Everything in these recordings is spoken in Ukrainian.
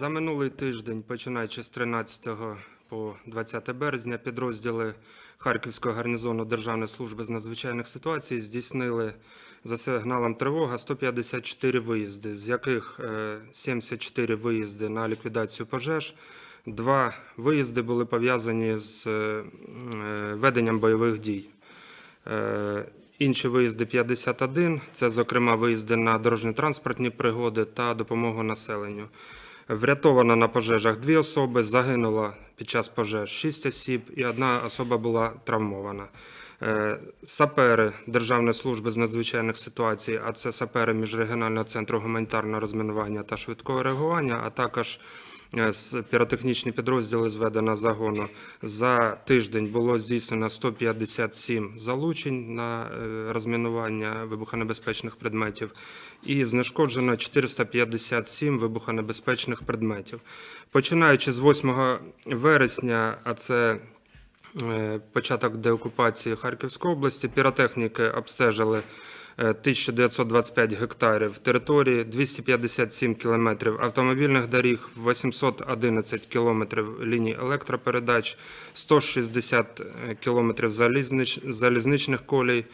За минулий тиждень, починаючи з 13 по 20 березня, підрозділи Харківського гарнізону Державної служби з надзвичайних ситуацій здійснили за сигналом тривога 154 виїзди, з яких е, 74 виїзди на ліквідацію пожеж. Два виїзди були пов'язані з е, е, веденням бойових дій. Е, Інші виїзди 51, це, зокрема, виїзди на дорожньо-транспортні пригоди та допомогу населенню. Врятовано на пожежах дві особи, загинуло під час пожеж шість осіб, і одна особа була травмована. Е, Сапери Державної служби з надзвичайних ситуацій, а це сапери міжрегіонального центру гуманітарного розмінування та швидкого реагування, а також е, піротехнічні підрозділи зведено загону. За тиждень було здійснено 157 залучень на е, розмінування вибухонебезпечних предметів і знешкоджено 457 вибухонебезпечних предметів. Починаючи з 8 вересня, а це початок деокупації Харківської області, піротехніки обстежили е, 1925 гектарів території, 257 кілометрів автомобільних доріг, 811 кілометрів ліній електропередач, 160 кілометрів залізнич, залізничних колій, е,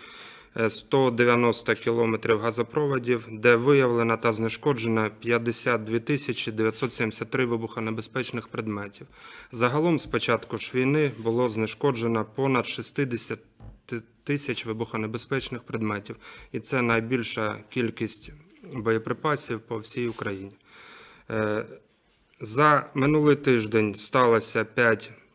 190 кілометрів газопроводів, де виявлено та знешкоджено 52 тисячі 973 вибухонебезпечних предметів. Загалом з початку ж війни було знешкоджено понад 60 тисяч вибухонебезпечних предметів, і це найбільша кількість боєприпасів по всій Україні. Е, За минулий тиждень сталося 5 е,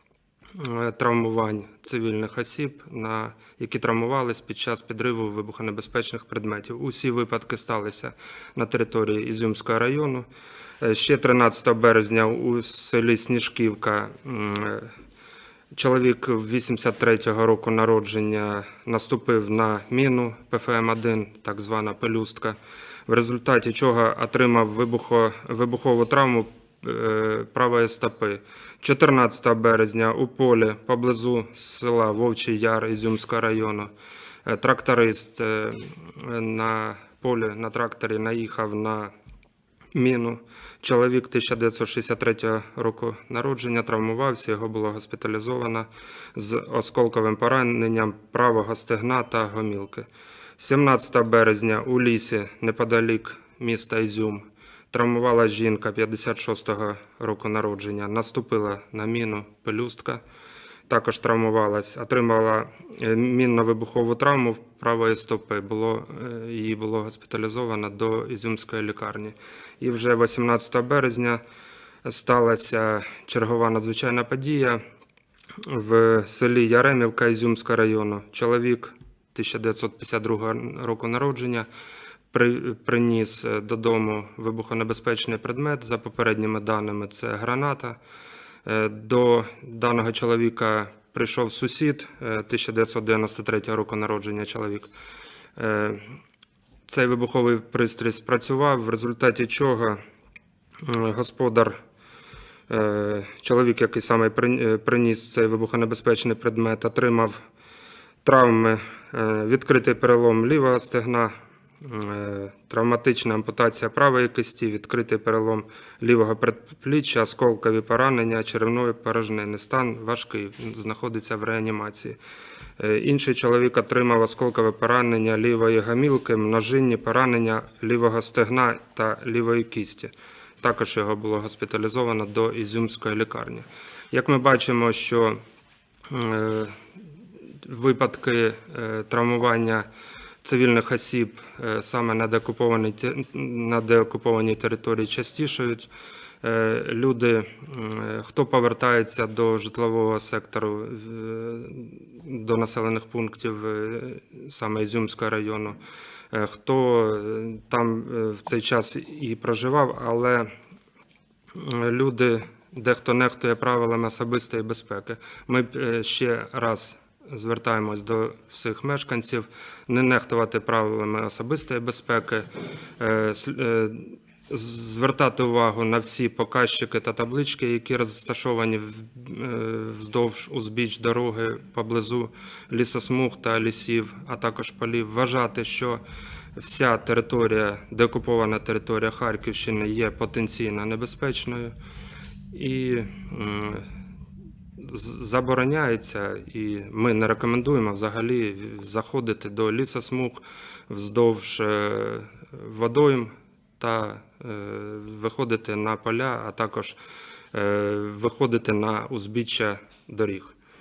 травмувань цивільних осіб, на які травмувались під час підриву вибухонебезпечних предметів. Усі випадки сталися на території Ізюмського району. Е, Ще 13 березня у селі Сніжківка е, чоловік 83-го року народження наступив на міну ПФМ-1, так звана пелюстка, в результаті чого отримав вибухо, вибухову травму е, правої стопи. 14 березня у полі поблизу села Вовчий Яр Ізюмського району е, тракторист е, на полі на тракторі наїхав на міну. Чоловік 1963 року народження травмувався, його було госпіталізовано з осколковим пораненням правого стегна та гомілки. 17 березня у лісі неподалік міста Ізюм травмувала жінка 56-го року народження, наступила на міну пелюстка, також травмувалась, отримала е, мінно-вибухову травму в правої стопи. Було, е, її було госпіталізовано до Ізюмської лікарні. І вже 18 березня сталася чергова надзвичайна подія в селі Яремівка Ізюмського району. Чоловік 1952 року народження приніс е, додому вибухонебезпечний предмет. За попередніми даними, це граната. Е, До даного чоловіка прийшов сусід е, 1993 року народження чоловік. Е, Цей вибуховий пристрій спрацював, в результаті чого е, господар, е, чоловік, який саме е, приніс цей вибухонебезпечний предмет, отримав травми, е, відкритий перелом лівого стегна, е, травматична ампутація правої кисті, відкритий перелом лівого предпліччя, осколкові поранення черевної порожнини. Стан важкий, знаходиться в реанімації. Е, Інший чоловік отримав осколкове поранення лівої гамілки, множинні поранення лівого стегна та лівої кісті. Також його було госпіталізовано до Ізюмської лікарні. Як ми бачимо, що е, випадки е, травмування цивільних осіб е, саме на деокупованій, на деокупованій території частішають. Е, Люди, е, хто повертається до житлового сектору, до населених пунктів саме Ізюмського району, хто там в цей час і проживав, але люди дехто нехтує правилами особистої безпеки. Ми ще раз звертаємось до всіх мешканців не нехтувати правилами особистої безпеки, е, е, звертати увагу на всі показчики та таблички, які розташовані е, вздовж узбіч дороги поблизу лісосмуг та лісів, а також полів. Вважати, що вся територія, деокупована територія Харківщини є потенційно небезпечною і забороняється, і ми не рекомендуємо взагалі заходити до лісосмуг вздовж е, водойм та е, виходити на поля, а також е, виходити на узбіччя доріг.